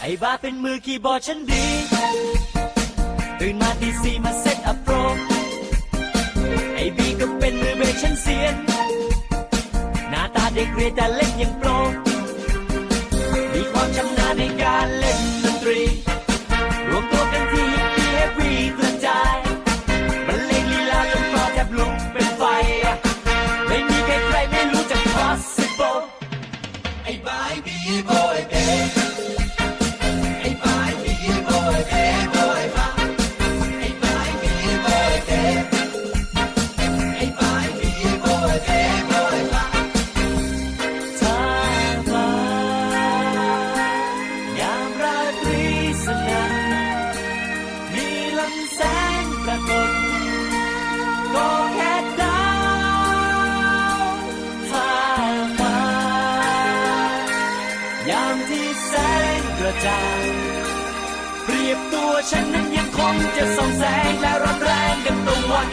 ไอ้บ้าเป็นมือคีย์บอร์ดฉันดี ตื่นมาตีสี่มาเซ กฉันเสียน หน้าตาเด็กเรียนแต่เล่นยังโปร มีความชำนาญในการ ยามที่แสงกระจ่างเปรียบตัวฉันนั้นยังคงจะส่องแสงและร้อนแรงกันตะวัน